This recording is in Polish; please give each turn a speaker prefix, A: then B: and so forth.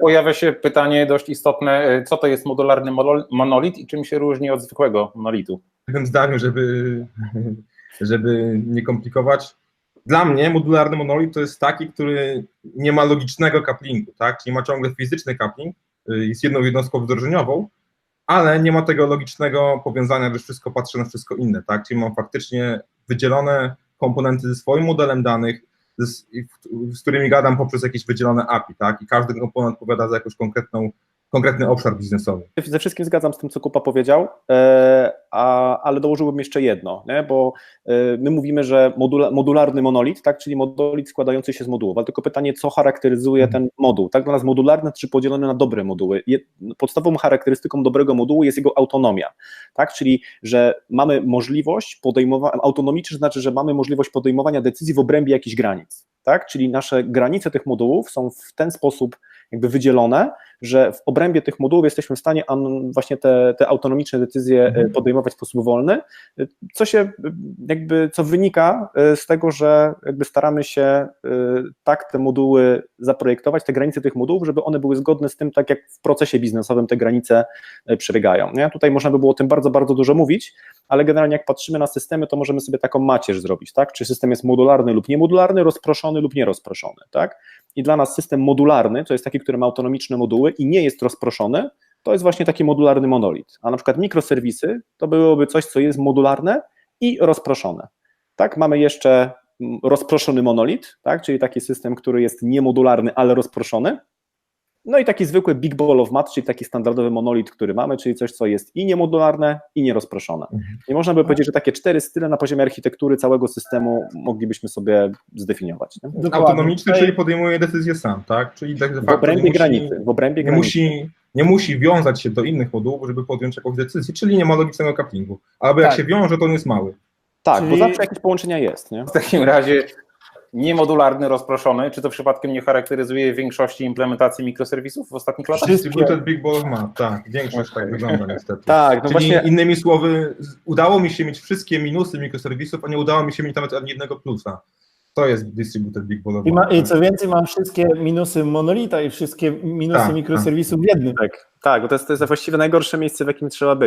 A: Pojawia się pytanie dość istotne, y, co to jest modularny monol- monolit i czym się różni od zwykłego monolitu?
B: jednym zdaniu, żeby, żeby nie komplikować. Dla mnie modularny monolit to jest taki, który nie ma logicznego kaplingu, tak? Czyli ma ciągle fizyczny kapling, y, jest jedną jednostką wdrożeniową, ale nie ma tego logicznego powiązania, że wszystko patrzy na wszystko inne, tak? Czyli mam faktycznie wydzielone komponenty ze swoim modelem danych, z, z którymi gadam poprzez jakieś wydzielone API, tak? I każdy komponent odpowiada za jakąś konkretną, konkretny obszar biznesowy.
C: Ze wszystkim zgadzam z tym, co Kupa powiedział, e, a, ale dołożyłbym jeszcze jedno, nie? bo e, my mówimy, że modula, modularny monolit, tak, czyli monolit składający się z modułów, ale tylko pytanie, co charakteryzuje ten moduł. Tak dla nas modularny czy podzielony na dobre moduły. Je, podstawową charakterystyką dobrego modułu jest jego autonomia, tak, czyli że mamy możliwość podejmowania, autonomiczny znaczy, że mamy możliwość podejmowania decyzji w obrębie jakichś granic, tak, czyli nasze granice tych modułów są w ten sposób jakby wydzielone, że w obrębie tych modułów jesteśmy w stanie an, właśnie te, te autonomiczne decyzje e, podejmować w sposób wolny, co się jakby, co wynika e, z tego, że jakby staramy się e, tak te moduły zaprojektować, te granice tych modułów, żeby one były zgodne z tym, tak jak w procesie biznesowym te granice e, przebiegają. Nie? Tutaj można by było o tym bardzo, bardzo dużo mówić, ale generalnie jak patrzymy na systemy, to możemy sobie taką macierz zrobić, tak? Czy system jest modularny lub niemodularny, rozproszony lub nierozproszony, tak? I dla nas system modularny, to jest taki, który ma autonomiczne moduły i nie jest rozproszony, to jest właśnie taki modularny monolit. A na przykład mikroserwisy to byłoby coś, co jest modularne i rozproszone. Tak, mamy jeszcze mm, rozproszony monolit, tak, czyli taki system, który jest niemodularny, ale rozproszony. No i taki zwykły big ball of math, czyli taki standardowy monolit, który mamy, czyli coś, co jest i niemodularne, i nierozproszone. Nie można by powiedzieć, że takie cztery style na poziomie architektury całego systemu moglibyśmy sobie zdefiniować. Nie?
B: Autonomiczny, czyli podejmuje decyzję sam, tak? Czyli de
C: W obrębie
B: musi,
C: granicy, w obrębie
B: nie
C: granicy.
B: musi, nie musi wiązać się do innych modułów, żeby podjąć jakąś decyzję, czyli nie ma logicznego kaplingu. Albo jak
D: Tak.
B: się wiąże, to on jest mały.
C: Tak, bo
D: Czyli-
C: zawsze jakieś połączenia jest, nie?
A: W takim razie niemodularny, rozproszony, czy to przypadkiem nie charakteryzuje większości implementacji mikroserwisów w ostatnich latach?
B: Distributed Big Ball Math, tak, większość tak wygląda niestety.
C: Tak, no
B: Czyli
C: właśnie
B: innymi słowy, udało mi się mieć wszystkie minusy mikroserwisów, a nie udało mi się mieć nawet ani jednego plusa. To jest Distributed Big Ball of
D: I, ma. I co więcej, mam wszystkie minusy monolita i wszystkie minusy
B: Tak,
D: mikroserwisów w jednym.
C: tak, tak, bo to jest, to jest właściwie najgorsze miejsce, w jakim trzeba być.